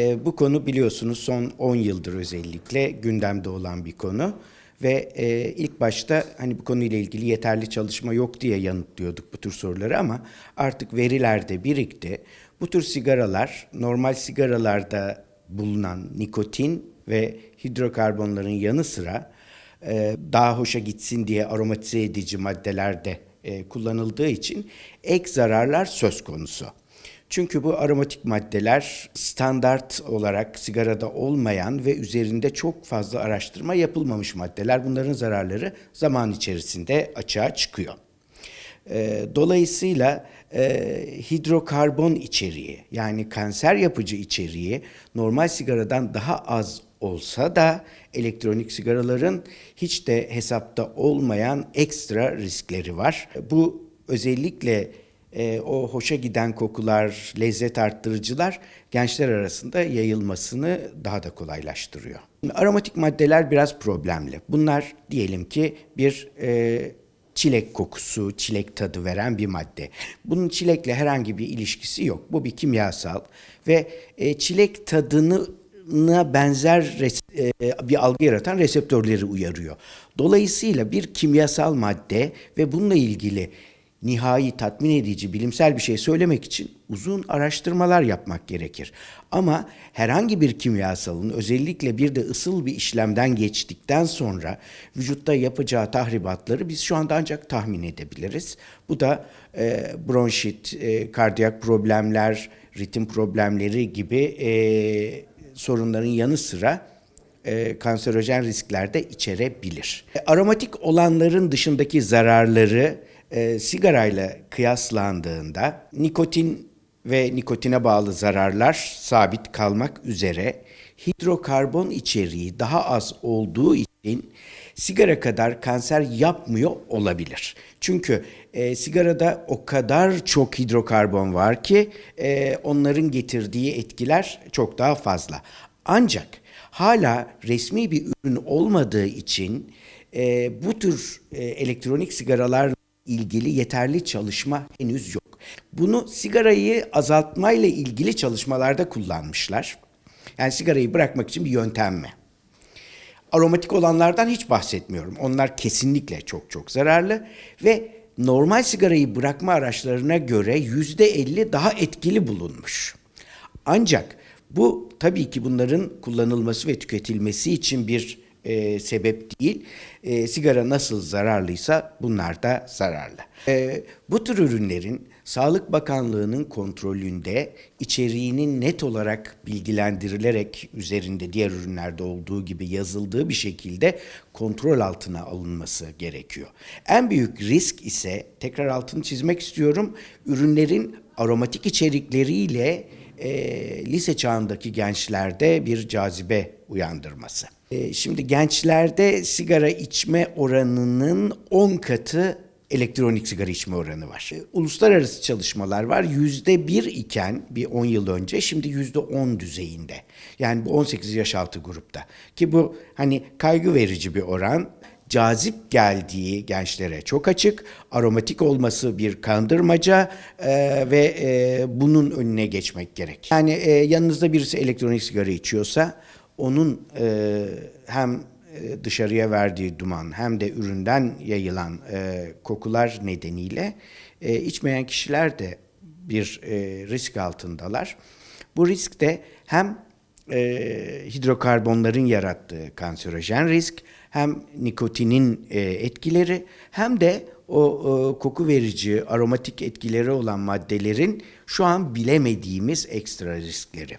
E, bu konu biliyorsunuz son 10 yıldır özellikle gündemde olan bir konu ve e, ilk başta hani bu konuyla ilgili yeterli çalışma yok diye yanıtlıyorduk bu tür soruları ama artık veriler de birikti. Bu tür sigaralar normal sigaralarda bulunan nikotin ve hidrokarbonların yanı sıra e, daha hoşa gitsin diye aromatize edici maddeler de e, kullanıldığı için ek zararlar söz konusu. Çünkü bu aromatik maddeler standart olarak sigarada olmayan ve üzerinde çok fazla araştırma yapılmamış maddeler. Bunların zararları zaman içerisinde açığa çıkıyor. E, dolayısıyla e, hidrokarbon içeriği yani kanser yapıcı içeriği normal sigaradan daha az olsa da elektronik sigaraların hiç de hesapta olmayan ekstra riskleri var. Bu özellikle e, o hoşa giden kokular, lezzet arttırıcılar gençler arasında yayılmasını daha da kolaylaştırıyor. Aromatik maddeler biraz problemli. Bunlar diyelim ki bir e, çilek kokusu, çilek tadı veren bir madde. Bunun çilekle herhangi bir ilişkisi yok. Bu bir kimyasal ve e, çilek tadını benzer res- e, bir algı yaratan reseptörleri uyarıyor. Dolayısıyla bir kimyasal madde ve bununla ilgili nihai tatmin edici bilimsel bir şey söylemek için uzun araştırmalar yapmak gerekir. Ama herhangi bir kimyasalın özellikle bir de ısıl bir işlemden geçtikten sonra vücutta yapacağı tahribatları biz şu anda ancak tahmin edebiliriz. Bu da e, bronşit, e, kardiyak problemler, ritim problemleri gibi e, sorunların yanı sıra e, kanserojen riskler de içerebilir. E, aromatik olanların dışındaki zararları e, sigarayla kıyaslandığında nikotin ve nikotine bağlı zararlar sabit kalmak üzere hidrokarbon içeriği daha az olduğu için sigara kadar kanser yapmıyor olabilir. Çünkü e, sigarada o kadar çok hidrokarbon var ki e, onların getirdiği etkiler çok daha fazla. Ancak hala resmi bir ürün olmadığı için e, bu tür e, elektronik sigaralar ilgili yeterli çalışma henüz yok. Bunu sigarayı azaltmayla ilgili çalışmalarda kullanmışlar. Yani sigarayı bırakmak için bir yöntem mi? Aromatik olanlardan hiç bahsetmiyorum. Onlar kesinlikle çok çok zararlı ve normal sigarayı bırakma araçlarına göre yüzde elli daha etkili bulunmuş. Ancak bu tabii ki bunların kullanılması ve tüketilmesi için bir e, sebep değil. E, sigara nasıl zararlıysa bunlar da zararlı. E, bu tür ürünlerin Sağlık Bakanlığı'nın kontrolünde içeriğinin net olarak bilgilendirilerek üzerinde diğer ürünlerde olduğu gibi yazıldığı bir şekilde kontrol altına alınması gerekiyor. En büyük risk ise tekrar altını çizmek istiyorum. Ürünlerin aromatik içerikleriyle e, lise çağındaki gençlerde bir cazibe uyandırması. E, şimdi gençlerde sigara içme oranının 10 katı elektronik sigara içme oranı var. E, uluslararası çalışmalar var. Yüzde bir iken bir 10 yıl önce şimdi yüzde 10 düzeyinde. Yani bu 18 yaş altı grupta. Ki bu hani kaygı verici bir oran cazip geldiği gençlere çok açık. Aromatik olması bir kandırmaca e, ve e, bunun önüne geçmek gerek. Yani e, yanınızda birisi elektronik sigara içiyorsa onun e, hem e, dışarıya verdiği duman hem de üründen yayılan e, kokular nedeniyle e, içmeyen kişiler de bir e, risk altındalar. Bu risk de hem e, hidrokarbonların yarattığı kanserojen risk hem nikotinin e, etkileri hem de o e, koku verici aromatik etkileri olan maddelerin şu an bilemediğimiz ekstra riskleri.